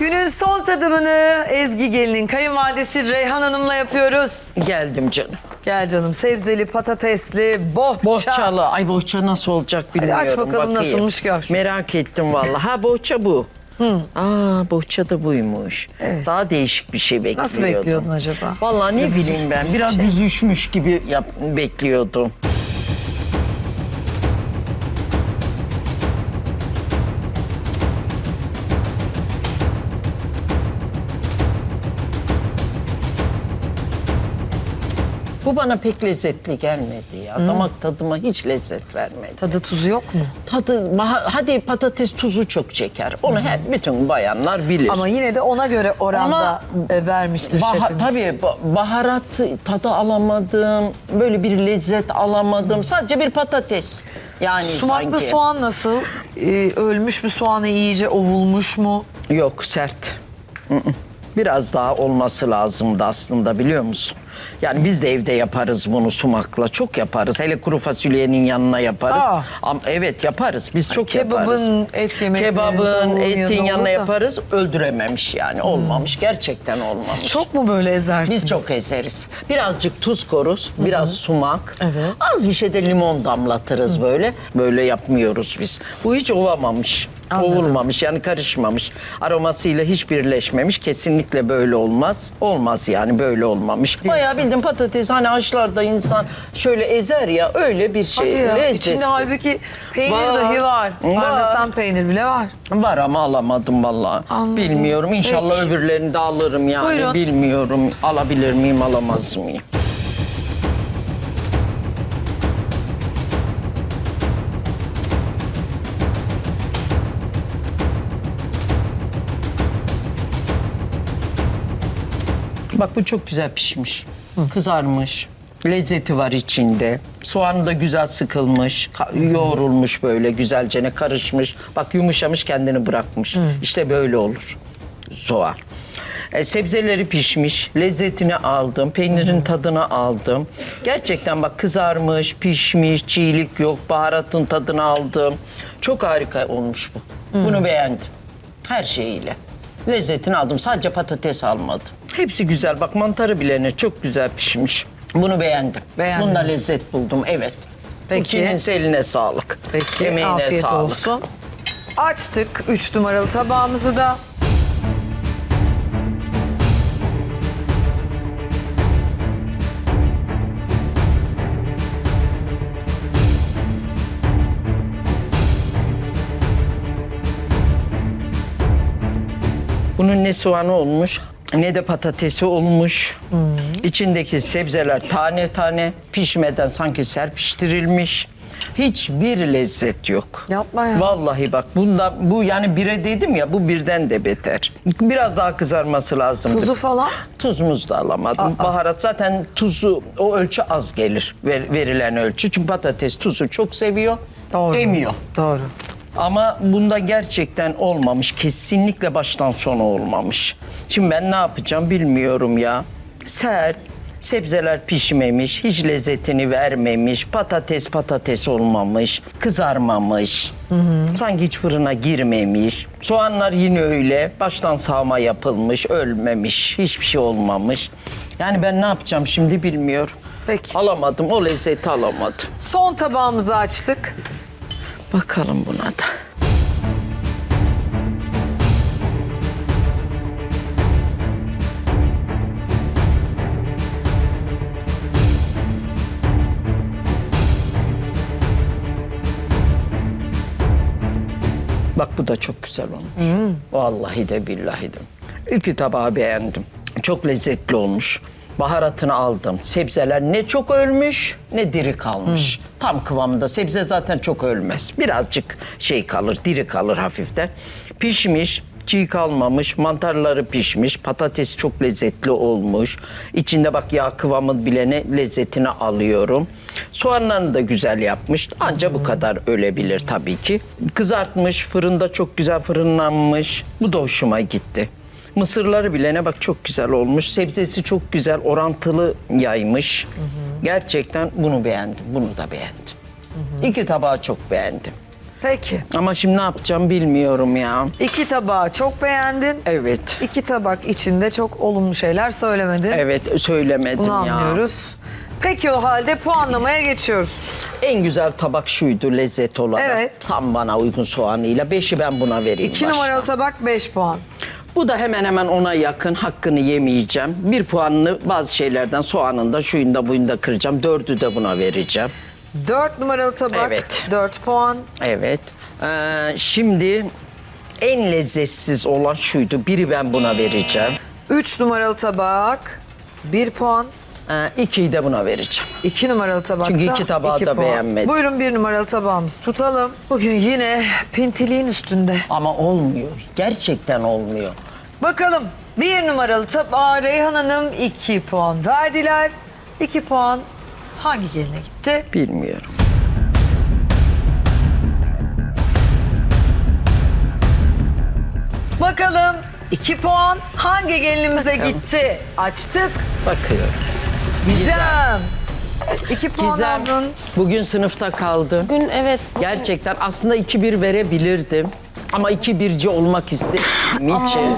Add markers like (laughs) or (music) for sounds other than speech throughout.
Günün son tadımını Ezgi Gelin'in kayınvalidesi Reyhan Hanım'la yapıyoruz. Geldim canım. Gel canım sebzeli, patatesli, bohça. Bohçalı. Ay bohça nasıl olacak bilmiyorum. aç bakalım bakayım. nasılmış gör. Merak ettim vallahi. Ha bohça bu. Aa bohça da buymuş. Daha değişik bir şey bekliyordum. Nasıl bekliyordun acaba? Vallahi ne bileyim ben. Biraz şey. büzüşmüş gibi yap, bekliyordum. Bu bana pek lezzetli gelmedi ya. Damak tadıma hiç lezzet vermedi. Tadı tuzu yok mu? Tadı, hadi patates tuzu çok çeker. Onu hep bütün bayanlar bilir. Ama yine de ona göre oranda e, vermiştir Baha- şefimiz. tabii ba- baharat tadı alamadım. Böyle bir lezzet alamadım. Sadece bir patates. Yani Sumaklı sanki. soğan nasıl? Ee, ölmüş mü soğanı iyice ovulmuş mu? Yok sert. Biraz daha olması lazımdı aslında biliyor musun? Yani biz de evde yaparız bunu sumakla. Çok yaparız. Hele kuru fasulyenin yanına yaparız. Aa. Ama evet yaparız. Biz çok Kebabın, yaparız. et yemeklerinin Kebabın, etin yanına da. yaparız. Öldürememiş yani. Olmamış. Gerçekten olmamış. Çok mu böyle ezersiniz? Biz çok ezeriz. Birazcık tuz koruz, biraz sumak. Evet. Az bir şey de limon damlatırız böyle. Böyle yapmıyoruz biz. Bu hiç ovamamış. Anladım. Ovulmamış yani karışmamış. Aromasıyla hiç birleşmemiş. Kesinlikle böyle olmaz. Olmaz yani böyle olmamış. Bayağı bildim patates hani haşlarda insan şöyle ezer ya öyle bir Hadi şey. ya, lezzetsiz. İçinde halbuki peynir Var. dahi var. Var. Parmesan peynir bile var. Var ama alamadım vallahi. Anladım. Bilmiyorum. İnşallah öbürlerini de alırım yani. Buyurun. Bilmiyorum. Alabilir miyim, alamaz mıyım? Bak bu çok güzel pişmiş. Kızarmış. Lezzeti var içinde. Soğanı da güzel sıkılmış, yoğrulmuş böyle güzelce ne karışmış. Bak yumuşamış kendini bırakmış. İşte böyle olur soğan. E, sebzeleri pişmiş, lezzetini aldım, peynirin tadını aldım. Gerçekten bak kızarmış, pişmiş, çiğlik yok, baharatın tadını aldım. Çok harika olmuş bu. Bunu beğendim. Her şeyiyle. Lezzetini aldım. Sadece patates almadım. Hepsi güzel. Bak mantarı bile ne çok güzel pişmiş. Bunu beğendim. Beğendiniz. Bunda lezzet buldum. Evet. Peki. Kiminse eline sağlık. Peki Emeğine afiyet sağlık. olsun. Açtık 3 numaralı tabağımızı da. Bunun ne soğanı olmuş ne de patatesi olmuş. İçindeki sebzeler tane tane pişmeden sanki serpiştirilmiş. Hiçbir lezzet yok. Yapma ya. Vallahi bak bunda bu yani bire dedim ya bu birden de beter. Biraz daha kızarması lazım. Tuzu falan. Tuzumuzu da alamadım. Baharat zaten tuzu o ölçü az gelir ver- verilen ölçü. Çünkü patates tuzu çok seviyor. Doğru. Emiyor. Doğru. Ama bunda gerçekten olmamış. Kesinlikle baştan sona olmamış. Şimdi ben ne yapacağım bilmiyorum ya. Sert, sebzeler pişmemiş, hiç lezzetini vermemiş, patates patates olmamış, kızarmamış. Sanki hiç fırına girmemiş. Soğanlar yine öyle, baştan sağma yapılmış, ölmemiş, hiçbir şey olmamış. Yani ben ne yapacağım şimdi bilmiyorum. Peki. Alamadım, o lezzeti alamadım. Son tabağımızı açtık. Bakalım buna da. Bak bu da çok güzel olmuş. Vallahi de billahi de. İki tabağı beğendim. Çok lezzetli olmuş. Baharatını aldım. Sebzeler ne çok ölmüş ne diri kalmış. Tam kıvamında. Sebze zaten çok ölmez. Birazcık şey kalır, diri kalır hafiften. Pişmiş, çiğ kalmamış, mantarları pişmiş, patates çok lezzetli olmuş. İçinde bak yağ kıvamı bile ne lezzetini alıyorum. Soğanlarını da güzel yapmış. Anca bu kadar ölebilir tabii ki. Kızartmış, fırında çok güzel fırınlanmış. Bu da hoşuma gitti. Mısırları bile ne bak çok güzel olmuş. Sebzesi çok güzel, orantılı yaymış. Gerçekten bunu beğendim, bunu da beğendim. İki tabağı çok beğendim. Peki. Ama şimdi ne yapacağım bilmiyorum ya. İki tabağı çok beğendin. Evet. İki tabak içinde çok olumlu şeyler söylemedin. Evet söylemedim Bunu ya. anlıyoruz. Peki o halde puanlamaya geçiyoruz. En güzel tabak şuydu lezzet olarak. Evet. Tam bana uygun soğanıyla. Beşi ben buna vereyim. İki baştan. numaralı tabak 5 puan. Bu da hemen hemen ona yakın. Hakkını yemeyeceğim. Bir puanını bazı şeylerden soğanında şuyunda buyunda kıracağım. Dördü de buna vereceğim. 4 numaralı tabak Evet. 4 puan. Evet. Ee, şimdi en lezzetsiz olan şuydu. Biri ben buna vereceğim. 3 numaralı tabak 1 puan. Ee, ikiyi de buna vereceğim. 2 numaralı tabakta Çünkü iki tabağı iki da puan. beğenmedim. Buyurun bir numaralı tabağımızı tutalım. Bugün yine pintiliğin üstünde. Ama olmuyor. Gerçekten olmuyor. Bakalım bir numaralı tabağa Reyhan Hanım 2 puan verdiler. 2 puan hangi geline gitti? Bilmiyorum. Bakalım 2 puan hangi gelinimize gitti? Açtık. Bakıyorum. Gizem. 2 puan Gizem aldın. bugün sınıfta kaldı. Bugün evet. Gerçekten aslında 2-1 verebilirdim. Ama 2-1'ci olmak istediğim için.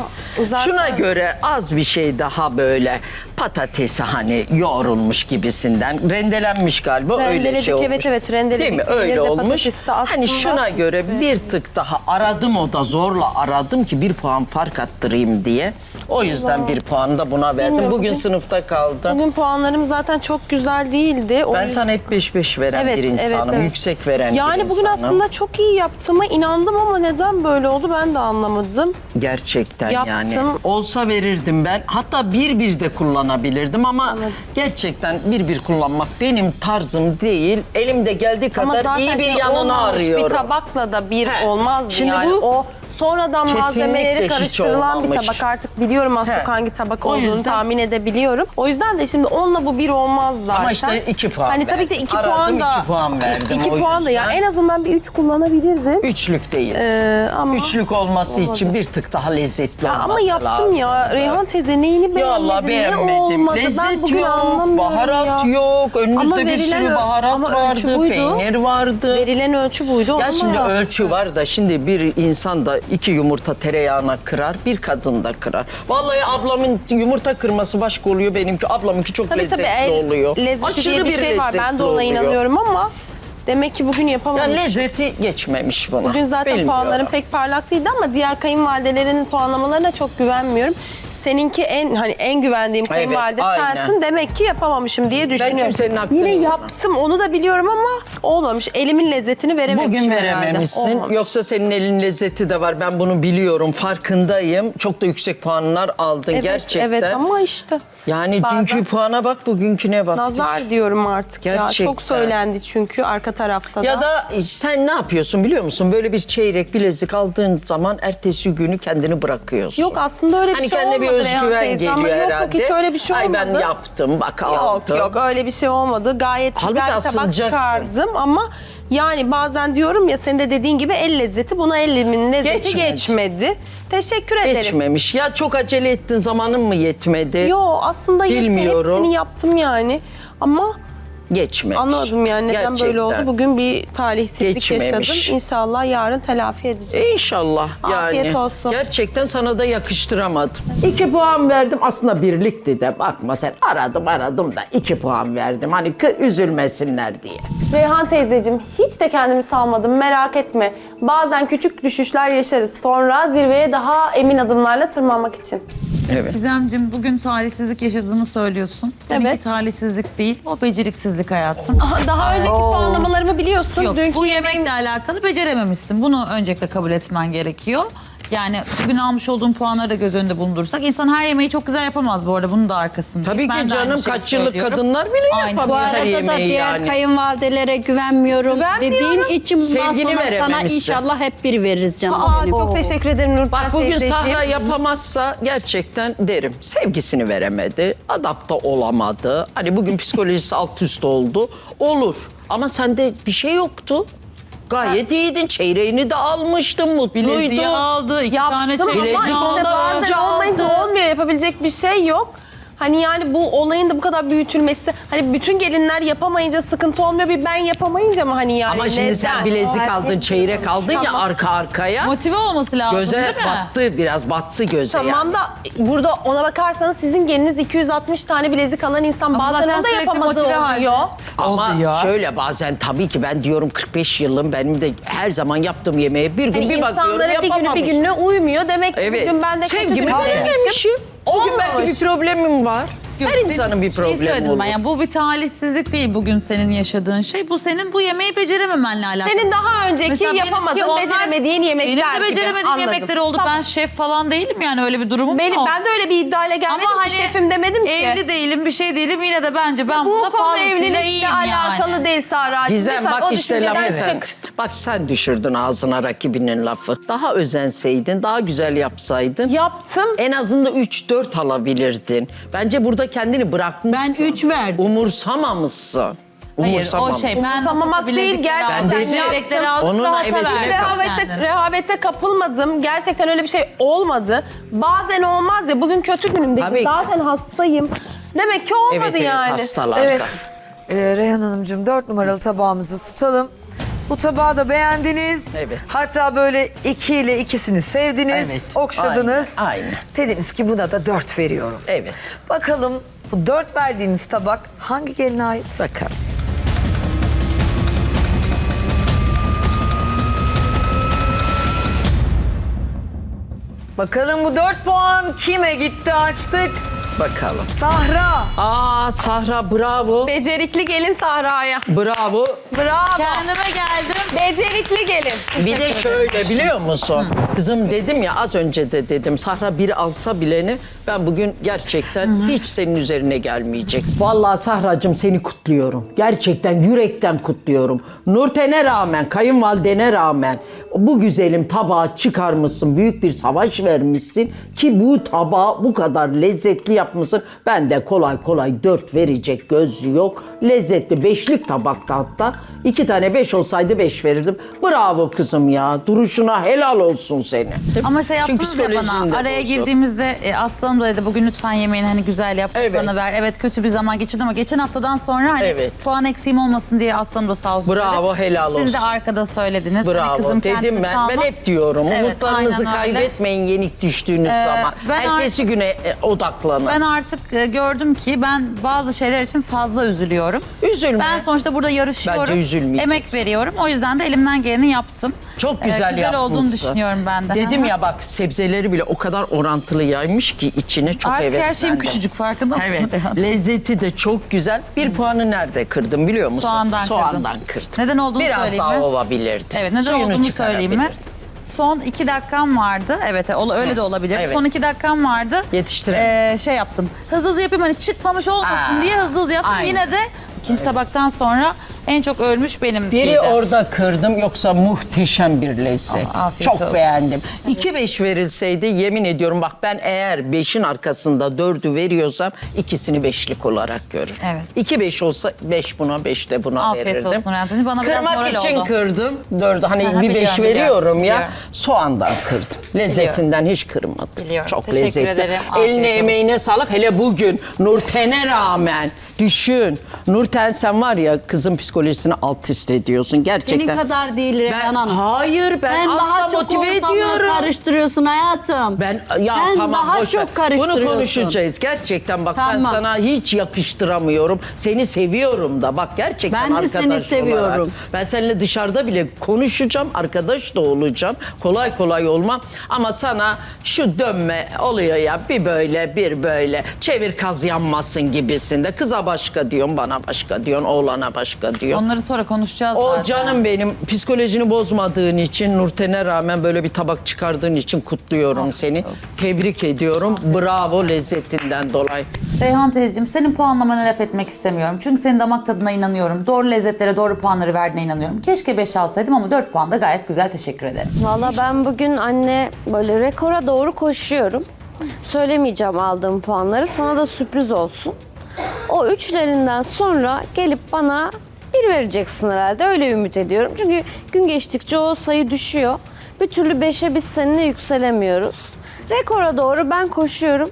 Zaten- Şuna göre az bir şey daha böyle patatesi hani yoğrulmuş gibisinden rendelenmiş galiba öyle Rendeledik, şey olmuş. evet, evet, rendeledik. Değil mi? Öyle de olmuş. patatesi de aslında- Hani şuna göre bir tık daha aradım o da zorla aradım ki bir puan fark attırayım diye. O yüzden bir puanı da buna verdim. Bilmiyorum, Bugün bugün- sınıfta kaldı. Bugün puanlarım zaten çok güzel değildi. O Ben yüzden- sana hep 5-5 veren Evet, bir evet, insanım. evet. Yüksek veren Yani bir bugün insanım. aslında çok iyi yaptığıma inandım ama neden böyle oldu ben de anlamadım. Gerçekten Yaptım. yani. Olsa verirdim ben. Hatta bir bir de kullanabilirdim ama gerçekten bir bir kullanmak benim tarzım değil. Elimde geldiği Ama kadar zaten iyi bir şey yanını olmamış arıyorum. Bir tabakla da bir He. olmaz Şimdi yani. bu o sonradan kesinlikle malzemeleri hiç karıştırılan bir olmamış. tabak artık biliyorum az He. çok hangi tabak O olduğunu yüzden- tahmin edebiliyorum. O yüzden de şimdi onunla bu bir olmaz zaten. Ama işte iki puan Hani tabii ki de verdim. iki Aradım, puan da. iki puan verdim İki o puan da ya yüzden. en azından bir üç kullanabilirdim. Üçlük değil. Ee, ama Üçlük olması için bir tık daha lezzetli Ya olması ama yaptım ya. Reyhan teyze neyini beğenmedin? Ya Allah Ne beğenmedim. olmadı? Lezzet ben bugün yok, anlamıyorum baharat ya. yok. Önünüzde Ama bir verilen sürü ö- baharat ama ölçü vardı, buydu. peynir vardı. Verilen ölçü buydu. Ya onunla şimdi yaptım. ölçü var da şimdi bir insan da iki yumurta tereyağına kırar, bir kadın da kırar. Vallahi ablamın yumurta kırması başka oluyor benimki. Ablamınki çok Tabii lezzetli tabii oluyor. lezzeti Aşırı diye bir şey var. Ben de ona oluyor. inanıyorum ama demek ki bugün Ya yapamadım. lezzeti geçmemiş buna. Bugün zaten Bilmiyorum. puanlarım pek parlak değildi ama diğer kayınvalidelerin puanlamalarına çok güvenmiyorum. Seninki en hani en güvendiğim Evet, kayınvalide aynen. sensin. Demek ki yapamamışım diye düşünüyorum. kimsenin hakkını Yine yemem. yaptım onu da biliyorum ama olmamış. Elimin lezzetini verememişim Bugün herhalde. verememişsin. Olmamış. Yoksa senin elin lezzeti de var. Ben bunu biliyorum. Farkındayım. Çok da yüksek puanlar aldın Evet, gerçekten. Evet ama işte. Yani bazen- dünkü puana bak, bugünküne bak. Nazar diyorum artık ya. Gerçekten. Çok söylendi çünkü arka tarafta da. Ya da sen ne yapıyorsun biliyor musun? Böyle bir çeyrek bilezik aldığın zaman ertesi günü kendini bırakıyorsun. Yok aslında öyle bir hani şey kendine bir olmadı Reyhan özgüven teyze ama geliyor yok, yok, herhalde. hiç öyle bir şey Ay ben olmadı. yaptım bak Yok aldım. yok öyle bir şey olmadı. Gayet Halbuki güzel bir tabak çıkardım ama yani bazen diyorum ya senin de dediğin gibi el lezzeti buna elimin lezzeti Geçmedi. geçmedi. Teşekkür ederim. Geçmemiş. Ya çok acele ettin zamanın mı yetmedi? Yo aslında yetti Bilmiyorum. hepsini yaptım yani ama Geçmemiş. anlamadım yani neden Gerçekten. böyle oldu. Bugün bir talihsizlik Geçmemiş. yaşadım. İnşallah yarın telafi edeceğim. İnşallah yani. Afiyet olsun. Gerçekten sana da yakıştıramadım. İki puan verdim. Aslında birlikti de. Bakma sen aradım aradım da iki puan verdim. Hani kı- üzülmesinler diye. Reyhan teyzeciğim hiç de kendimi salmadım merak etme. Bazen küçük düşüşler yaşarız. Sonra zirveye daha emin adımlarla tırmanmak için. Evet. Gizemciğim bugün talihsizlik yaşadığını söylüyorsun. Seninki Evet. talihsizlik değil, o beceriksizlik hayatım. Daha önceki puanlamalarımı biliyorsun. Yok, Dünkü bu yemekle alakalı becerememişsin. Bunu öncelikle kabul etmen gerekiyor. Yani bugün almış olduğun puanları da göz önünde bulundursak insan her yemeği çok güzel yapamaz bu arada. Bunun da arkasındayım. Tabii ki aynı canım kaç yıllık kadınlar bile Aynen. Bu yapabilir her arada da yemeği diğer yani. kayınvalidelere güvenmiyorum, Güvenmiyorum. dediğin için bundan Sevgini sonra sana verememişsin. inşallah hep bir veririz canım Aa, benim. çok teşekkür ederim Nurten Bak bugün teyzeciğim. Sahra yapamazsa gerçekten derim. Sevgisini veremedi, adapte olamadı. Hani bugün psikolojisi alt üst oldu. Olur. Ama sende bir şey yoktu. Gayet iyiydin. Çeyreğini de almıştın, mutluydun. Bileziği aldı, iki tane Yaptım çeyrek Bilezik ama aldı. işte bazen önce olmayınca aldı. olmuyor. Yapabilecek bir şey yok. Hani yani bu olayın da bu kadar büyütülmesi hani bütün gelinler yapamayınca sıkıntı olmuyor bir ben yapamayınca mı hani yani Ama şimdi sen neden? bilezik aldın, çeyrek aldın ya arka arkaya. Motive olması lazım Göze değil mi? battı biraz, battı göze yani. Tamam da burada ona bakarsanız sizin geliniz 260 tane bilezik alan insan Ama bazen zaten o da sürekli yapamadığı motive halde. oluyor. Ama Oldu ya. şöyle bazen tabii ki ben diyorum 45 yılım benim de her zaman yaptığım yemeğe bir gün Yani bir bakıyorum insanlara bir günü bir yapamamış. gününe uymuyor. Demek ki Evet. bugün ben de Sevgimi kötü bir verememişim. O gün belki bir problemim var. Yok, her insanın bir şey problemi söyledim olur. Ben. Yani bu bir talihsizlik değil bugün senin yaşadığın şey. Bu senin bu yemeği becerememenle alakalı. Senin daha önceki Mesela benimki yapamadığın, onlar- beceremediğin yemekler Benim de gibi. beceremediğim Anladım. yemekler oldu. Tamam. Ben şef falan değilim yani öyle bir durumum Benim, yok. ben de öyle bir iddiayla gelmedim Ama ki hani şefim demedim ki. evli değilim bir şey değilim yine de bence ben bu buna konu fazlasıyla evlilikle alakalı yani. değil Sahra'cığım. Gizem Lütfen o bak işte düşünceden lafı sen. çık. Bak sen düşürdün ağzına rakibinin lafı. Daha özenseydin, daha güzel yapsaydın. Yaptım. En azından 3-4 alabilirdin. Bence burada kendini bırakmışsın. Ben üç verdim. Umursamamışsın. Hayır o Umursamamışsın. şey ben Umursamamak değil, gerçekten yaptım. Onun hevesine. Rehavete, rehavete kapılmadım. Gerçekten öyle bir şey olmadı. Bazen olmaz ya. Bugün kötü günümdeyim. Tabii ki. Zaten hastayım. Demek ki olmadı Evet evet yani. hastalarda. Evet. Ee, Reyhan Hanımcığım dört numaralı tabağımızı tutalım. Bu tabağı da beğendiniz. Evet. Hatta böyle iki ile ikisini sevdiniz, Evet, okşadınız. aynen, aynen. Dediniz ki buna da dört veriyorum. Evet. Bakalım bu dört verdiğiniz tabak hangi geline ait? Bakalım. Bakalım bu dört puan kime gitti açtık? Bakalım. Sahra. Aa Sahra bravo. Becerikli gelin Sahra'ya. Bravo. Bravo. Kendime geldim. Becerikli gelin. Bir de şöyle biliyor musun? Kızım dedim ya az önce de dedim Sahra biri alsa bileni ben bugün gerçekten hiç senin üzerine gelmeyecek. Vallahi Sahracığım seni kutluyorum. Gerçekten yürekten kutluyorum. Nurten'e rağmen, kayınvalidene rağmen bu güzelim tabağı çıkarmışsın. Büyük bir savaş vermişsin ki bu tabağı bu kadar lezzetli yapmışsın. Ben de kolay kolay dört verecek göz yok. Lezzetli beşlik tabakta hatta. iki tane beş olsaydı beş verirdim. Bravo kızım ya. Duruşuna helal olsun seni. Ama şey Çünkü yaptınız ya bana araya bozuk. girdiğimizde e, Aslanım da dedi bugün lütfen yemeğini hani güzel yap Evet. bana ver. Evet kötü bir zaman geçirdim ama geçen haftadan sonra hani Evet. puan eksiğim olmasın diye Aslanım da sağ olsun Bravo, dedi. helal Siz de olsun. arkada söylediniz. Hani Bravo kızım dedim kendini ben. Ben hep diyorum Evet, umutlarınızı aynen öyle. kaybetmeyin yenik düştüğünüz Ee, zaman. ben Ertesi güne e, odaklanın. Ben artık e, gördüm ki ben bazı şeyler için fazla üzülüyorum. Üzülme. Ben sonuçta burada yarışıyorum. Bence üzülmeyeceksin. Emek veriyorum. O yüzden de elimden geleni yaptım. Çok Ee, güzel güzel olduğunu yapmışsın. düşünüyorum ben de. Dedim ya bak sebzeleri bile o kadar orantılı yaymış ki içine çok Artık her şeyim küçücük farkında mısın? Evet. Lezzeti de çok güzel. Bir puanı nerede kırdım biliyor musun? Soğandan kırdım. Soğandan kırdım. Neden olduğunu Biraz söyleyeyim daha mi? ovabilirdi. Evet neden Suyunu olduğunu söyleyeyim mi? Son iki dakikam vardı. Evet ol- öyle de olabilir. Evet. Son iki dakikam vardı. Yetiştiremedim. Ee, şey yaptım. Hızlı hızlı yapayım hani çıkmamış olmasın Aa, diye hızlı hızlı yaptım. aynen. Yine de ikinci tabaktan sonra en çok ölmüş benim. Biri orada kırdım yoksa muhteşem bir lezzet. Aa, afiyet Çok olsun. beğendim. 2-5 verilseydi yemin ediyorum bak ben eğer 5'in arkasında 4'ü veriyorsam ikisini beşlik olarak görür. Evet. 2-5 olsa 5 buna 5 de buna Afiyet verirdim. olsun Reyhan Bana biraz Kırmak moral için oldu. kırdım. 4'ü hani (laughs) Aha, bir 5 biliyorum, veriyorum biliyorum, ya. biliyorum. Soğandan kırdım. Lezzetinden hiç kırmadım. Biliyorum. Çok Teşekkür lezzetli. ederim. Afiyet Eline olsun. emeğine sağlık. Hele bugün Nurten'e rağmen Düşün. Nurten sen var ya kızın psikolojisini alt üst ediyorsun. Gerçekten. Senin kadar değil Reyhan Ben, Hanım. hayır ben Sen asla daha çok motive ortalığı ediyorum. karıştırıyorsun hayatım. Ben ya Sen tamam daha boş ver. çok karıştırıyorsun. Bunu konuşacağız. Gerçekten bak ben Tamam. sana hiç yakıştıramıyorum. Seni seviyorum da bak gerçekten Ben de seni arkadaş seviyorum. olarak. Ben seninle dışarıda bile konuşacağım. Arkadaş da olacağım. Kolay kolay olmam. Ama sana şu dönme oluyor ya bir böyle bir böyle çevir kaz yanmasın gibisinde. Kıza başka diyorsun bana başka diyorsun. Oğlana başka diyorsun. Onları sonra konuşacağız O zaten. canım benim psikolojini bozmadığın için Nurten'e rağmen böyle bir tabak çıkardığın için kutluyorum seni. Tebrik ediyorum. Bravo lezzetinden dolayı. Reyhan teyzeciğim senin puanlamanı laf etmek istemiyorum. Çünkü senin damak tadına inanıyorum. Doğru lezzetlere doğru puanları verdiğine inanıyorum. Keşke 5 alsaydım ama 4 puan da gayet güzel teşekkür ederim. Valla ben bugün anne böyle rekora doğru koşuyorum. Söylemeyeceğim aldığım puanları. Sana da sürpriz olsun. O üçlerinden sonra gelip bana bir vereceksin herhalde. Öyle ümit ediyorum. Çünkü gün geçtikçe o sayı düşüyor. Bir türlü beşe biz seninle yükselemiyoruz. Rekora doğru ben koşuyorum.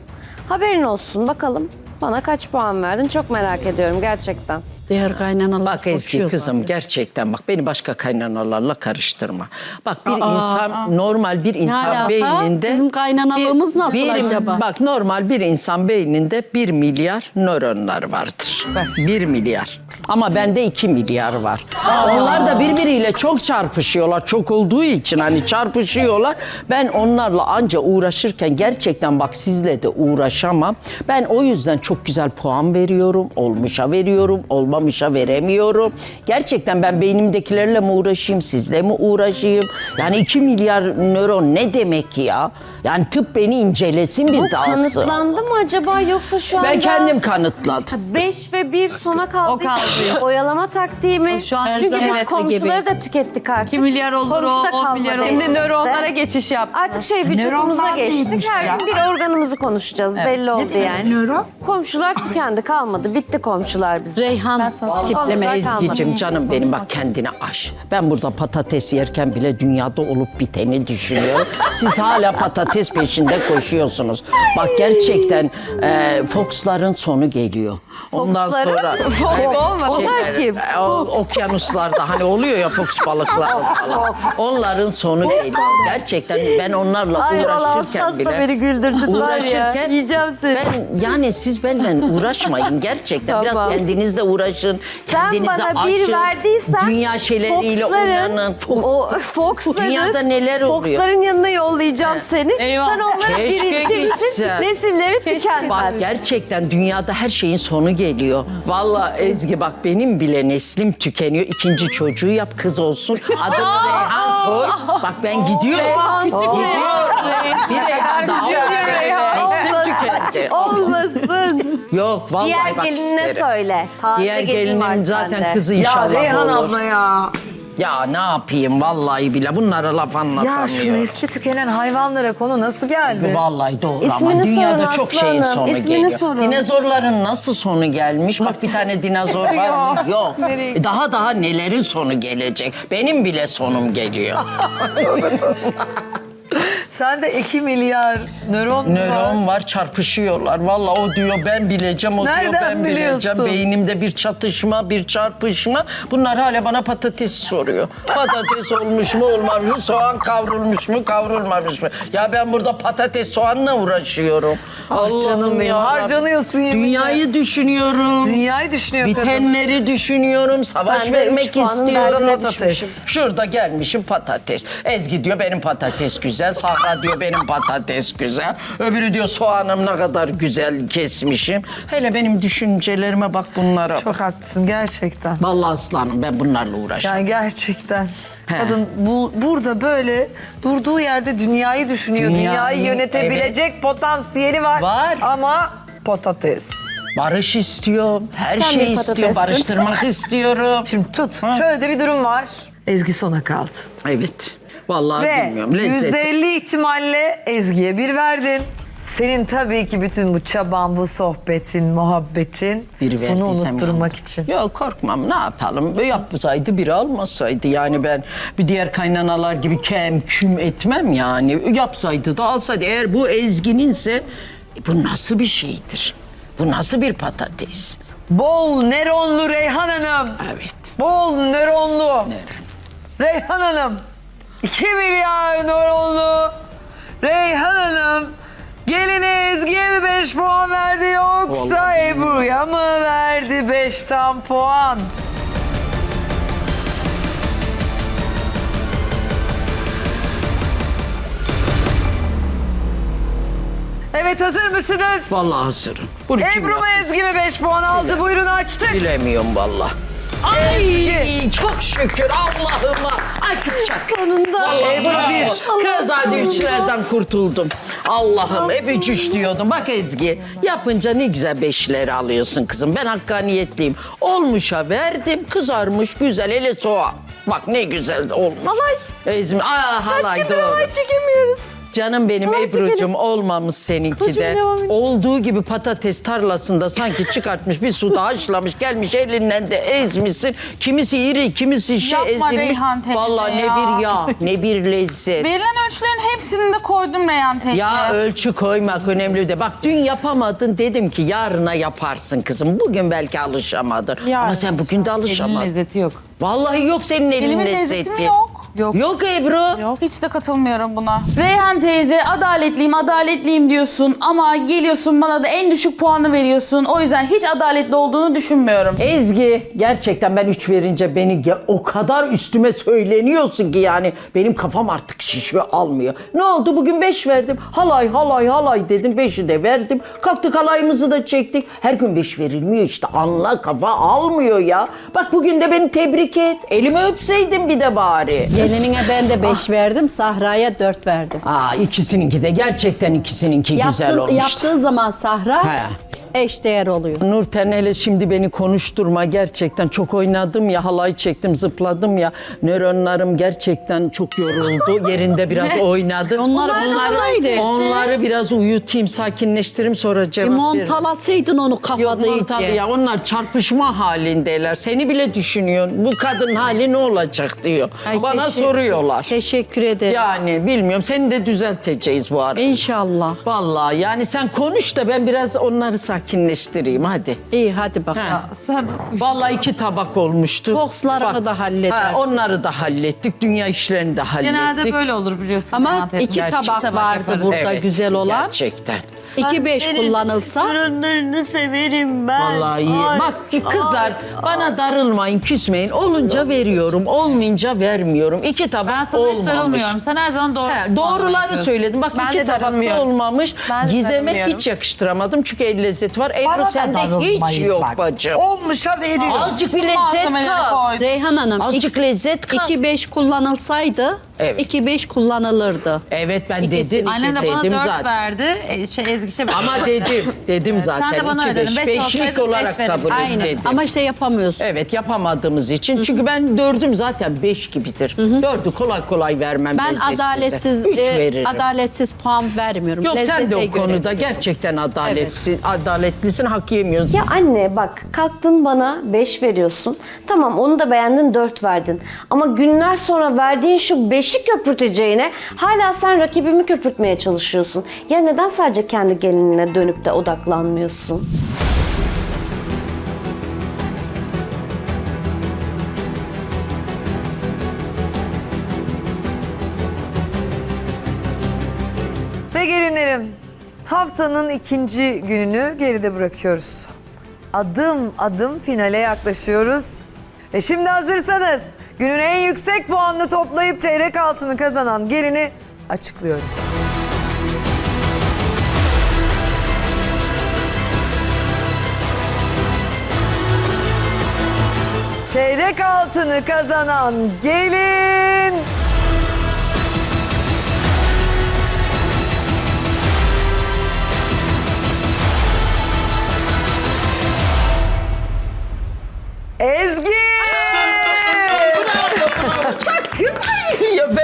Haberin olsun bakalım. Bana kaç puan verdin çok merak ediyorum gerçekten. Diğer kaynanalar Bak Ezgi koşuyor kızım zaten. gerçekten bak beni başka kaynanalarla karıştırma. Bak bir insan normal bir insan alaka? beyninde Bizim kaynanalığımız nasıl acaba? Bak normal bir insan beyninde bir milyar nöronlar vardır. Bir milyar. Ama bende iki milyar var. Onlar da birbiriyle çok çarpışıyorlar. Çok olduğu için hani çarpışıyorlar. Ben onlarla anca uğraşırken gerçekten bak sizle de uğraşamam. Ben o yüzden çok güzel puan veriyorum. Olmuşa veriyorum, olmamışa veremiyorum. Gerçekten ben beynimdekilerle mi uğraşayım, sizle mi uğraşayım? Yani iki milyar nöron ne demek ya? Yani tıp beni incelesin bir Bu daha. kanıtlandı mı acaba yoksa şu anda... Ben kendim kanıtladım. 5 ve 1 sona kaldı. O kaldı. (laughs) Oyalama taktiği mi? Şu an Çünkü evet biz komşuları da tükettik artık. 2 milyar olur o, Komşuda 10 kalmadı milyar olur. Şimdi nöronlara geçiş yap. Artık şey vücudumuza geçtik. Her gün bir organımızı konuşacağız. Belli oldu yani. Komşular tükendi kalmadı. Bitti komşular bizim. Reyhan tipleme Komşular Ezgi'cim canım benim bak kendine aş. Ben burada patates yerken bile dünyada olup biteni düşünüyorum. Siz hala patates peşinde koşuyorsunuz. Bak gerçekten e, Fox'ların sonu geliyor. Ondan Fox'ların? sonra... (laughs) Fox olmaz. Onlar kim? o- okyanuslarda hani oluyor ya Fox balıkları falan. Onların sonu geliyor. Gerçekten ben onlarla Ay valla uğraşırken hasta bile... beni güldürdün var ya. Uğraşırken Yiyeceğim seni. ben yani siz benimle uğraşmayın gerçekten. Biraz Tamam. kendinizle uğraşın. Sen kendinize bana bir aşın. verdiysen Dünya şeyleriyle Fox'ların- oynanın. O Fox'ların Dünyada neler oluyor? Fox'ların yanına yollayacağım seni. Eyvah. Sen onlara Keşke birincisi gitsen. nesilleri Bak tükenmez. gerçekten dünyada her şeyin sonu geliyor. Vallahi Ezgi bak benim bile neslim tükeniyor. İkinci çocuğu yap kız olsun. Adını Reyhan koy. Bak ben gidiyorum. Bir Reyhan daha olsun. Neslim tükendi. Olmasın. Yok vallahi Diğer bak gelinine isterim. söyle. Taze Diğer gelin var gelinim zaten sende. kızı Ya inşallah Reyhan olur. abla ya. Ya ne yapayım vallahi bile bunlara laf Ya anlatamıyorum. şu nesli tükenen hayvanlara konu nasıl geldi? Vallahi doğru ama İsmini dünyada sorun çok şeyin sonu ismini geliyor. sorun. Dinozorların nasıl sonu gelmiş? Bak bir tane dinozor var mı? (laughs) Yok. E, Daha daha nelerin sonu gelecek? Benim bile sonum geliyor. (laughs) Sende 2 milyar nöron mu var. Nöron var çarpışıyorlar. Vallahi o diyor ben bileceğim, o diyor Nereden ben bileceğim. biliyorsun? Beynimde bir çatışma, bir çarpışma. Bunlar hala bana patates soruyor. Patates olmuş mu olmamış mı? Soğan kavrulmuş mu kavrulmamış mı? Ya ben burada patates soğanla uğraşıyorum. Ah canım benim, yarabbim. harcanıyorsun yeminle. Dünyayı düşünüyorum. Dünyayı düşünüyor kadın. Bitenleri düşünüyorum. Savaş Ben de üç vermek puanın istiyorum. derdine Patates. düşmüşüm. Şurada gelmişim patates. Ezgi diyor benim patates güzel. Sahra diyor benim patates güzel. Öbürü diyor soğanım ne kadar güzel kesmişim. Hele benim düşüncelerime bak bunlara bak. Çok haklısın gerçekten. Vallahi aslanım ben bunlarla uğraşamam. Yani gerçekten. He. Kadın bu, burada böyle durduğu yerde dünyayı düşünüyor. Dünyayı, Dünyayı yönetebilecek potansiyeli var. Var. Ama patates. Barış istiyorum. Her Sen istiyorum. patatessin. Barıştırmak (laughs) istiyorum. Şimdi tut. Şöyle de bir durum var. Ezgi sona kaldı. Evet. Vallahi Ve bilmiyorum. Lezzet. yüzde elli ihtimalle Ezgi'ye bir verdin. Senin tabii ki bütün bu çaban, bu sohbetin, muhabbetin Bir bunu verdiysem unutturmak yandım. için. Yok korkmam ne yapalım. Böyle yapsaydı biri almasaydı. Yani ben bir diğer kaynanalar gibi kem küm etmem yani. Yapsaydı da alsaydı. Eğer bu ezgininse e, bu nasıl bir şeydir? Bu nasıl bir patates? Bol nöronlu Reyhan Hanım. Evet. Bol nöronlu. Reyhan Hanım. 2 milyar nöronlu. Reyhan Hanım. Gelin Ezgi'ye mi 5 puan verdi yoksa Vallahi Ebru'ya mı verdi 5 tam puan? Evet hazır mısınız? Vallahi hazırım. Bunu kim Ebru mu yaptı? Ezgi mi 5 puan aldı? Buyurun açtık. Bilemiyorum vallahi. Ay çok şükür Allah'ıma. Ay kız çak. Sonunda. Vallahi bravo. bir. Kız hadi üçlerden kurtuldum. Allah'ım hep üç üç diyordum. Bak Ezgi yapınca ne güzel beşleri alıyorsun kızım. Ben hakkaniyetliyim. Olmuşa verdim kızarmış güzel hele soğan. Bak ne güzel olmuş. Halay. Ezmi, aa halay Kaç gündür doğru. halay çekemiyoruz. Canım benim Ebru'cum olmamış seninki de. Olduğu gibi patates tarlasında sanki çıkartmış bir suda haşlamış gelmiş elinden de ezmişsin. Kimisi iri kimisi şey Yapma ezilmiş. Reyhan teyze Vallahi ne ya. bir yağ ne bir lezzet. Verilen ölçülerin hepsini de koydum Reyhan teyze. Ya ölçü koymak önemli de. Bak dün yapamadın dedim ki yarına yaparsın kızım. Bugün belki alışamadın. Yarın. Ama sen bugün de Elinin alışamadın. lezzeti yok. Vallahi yok senin elin Elimin lezzeti. lezzeti mi yok? Yok. Yok Ebru. Hiç de katılmıyorum buna. Reyhan teyze adaletliyim adaletliyim diyorsun ama geliyorsun bana da en düşük puanı veriyorsun. O yüzden hiç adaletli olduğunu düşünmüyorum. Ezgi gerçekten ben üç verince beni ge- o kadar üstüme söyleniyorsun ki yani benim kafam artık şişiyor almıyor. Ne oldu bugün beş verdim. Halay halay halay dedim beşi de verdim. Kalktık halayımızı da çektik. Her gün beş verilmiyor işte anla kafa almıyor ya. Bak bugün de beni tebrik et. Elimi öpseydin bir de bari. Gelinine ben de 5 verdim, Sahra'ya 4 verdim. Aa ikisininki de gerçekten ikisininki güzel Yaptığın, olmuş. yaptığı zaman Sahra He. Eş değer oluyor. Nurten hele şimdi beni konuşturma gerçekten çok oynadım ya halay çektim zıpladım ya nöronlarım gerçekten çok yoruldu yerinde biraz oynadı. Onlar montalaydı. Onları biraz uyutayım sakinleştireyim sonra E, cevap veririm. montalasaydın onu kafada montal iyice. ya onlar çarpışma halindeler. Seni bile düşünüyorsun. Bu kadın hali ne olacak diyor. Ay, Bana teşekkür- soruyorlar. Teşekkür ederim. Yani bilmiyorum seni de düzelteceğiz bu arada. İnşallah. Vallahi yani sen konuş da ben biraz onları sakinleştireyim hadi. İyi hadi bakalım. Ha. Sen Vallahi iki tabak olmuştu. Tokslarını Bak, da halledersin. ha, onları da hallettik. Dünya işlerini de hallettik. Genelde böyle olur biliyorsun. Ama iki Gerçek tabak vardı yaparız. burada güzel olan. Gerçekten. 2-5 kullanılsa Ürünlerini severim ben. Vallahi iyi. Bak kızlar bana darılmayın, küsmeyin. Olunca veriyorum, olmayınca vermiyorum. İki tabak Ben sana hiç olmamış. darılmıyorum. Sen her zaman doğru. He, doğruları söyledim. Bak Ben iki de tabak darılmıyorum. olmamış. Ben de Gizem'e darılmıyorum. hiç yakıştıramadım. Çünkü el lezzeti var. Bana Ebru da sende darılmayın hiç yok bak. bacım. Olmuşa veriyor. Azıcık bir lezzet Malzemeleri koydum. Reyhan Hanım Azıcık lezzet kat. 2-5 kullanılsaydı Evet. 2-5 kullanılırdı. Evet ben İkisi- dedim. Annem de bana dedim dört zaten. verdi. E, Şey Ezgi şey Ama dedim, dedim zaten. Sen de bana İki öyle dedin. beş. Beş Beşlik olsaydı olarak beş kabul et Aynen. dedim. Ama işte yapamıyorsun. Evet yapamadığımız için. Çünkü ben dördüm zaten beş gibidir. Dördü kolay kolay vermem Ben lezzetsize. adaletsiz Üç e, veririm. adaletsiz puan vermiyorum. Yok sen de Lezzete o göre. konuda gerçekten adaletsin, adaletlisin, hak yemiyorsun. Ya anne bak kalktın bana 5 veriyorsun. Tamam onu da beğendin 4 verdin. Ama günler sonra verdiğin şu 5'i köpürteceğine hala sen rakibimi köpürtmeye çalışıyorsun. Ya neden sadece kendi gelinine dönüp de odaklanmıyorsun? Ve gelinlerim haftanın ikinci gününü geride bırakıyoruz. Adım adım finale yaklaşıyoruz. Ve şimdi hazırsanız günün en yüksek puanını toplayıp çeyrek altını kazanan gelini açıklıyorum. Çeyrek altını kazanan gelin Ezgi!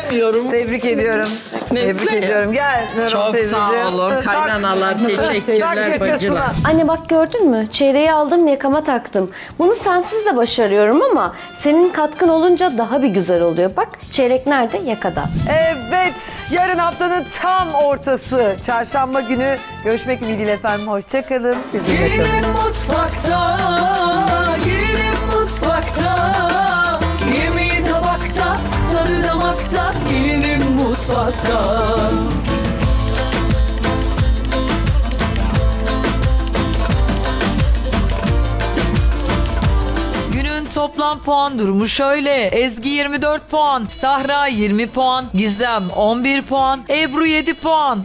Yapamıyorum. Tebrik ediyorum. Tebrik ediyorum. Gel Nurhan Çok teyzeciğim. sağ olun. Kaynanalar teşekkürler bacılar. Anne bak gördün mü? Çeyreği aldım yakama taktım. Bunu sensiz de başarıyorum ama senin katkın olunca daha bir güzel oluyor. Bak çeyrek nerede? Yakada. Evet, yarın haftanın tam ortası. Çarşamba günü görüşmek ümidiyle efendim. Hoşçakalın. Bizimle kalın. Mutfakta, gelinim mutfakta mutfakta Günün toplam puan durumu şöyle. Ezgi 24 puan, Sahra 20 puan, Gizem 11 puan, Ebru 7 puan.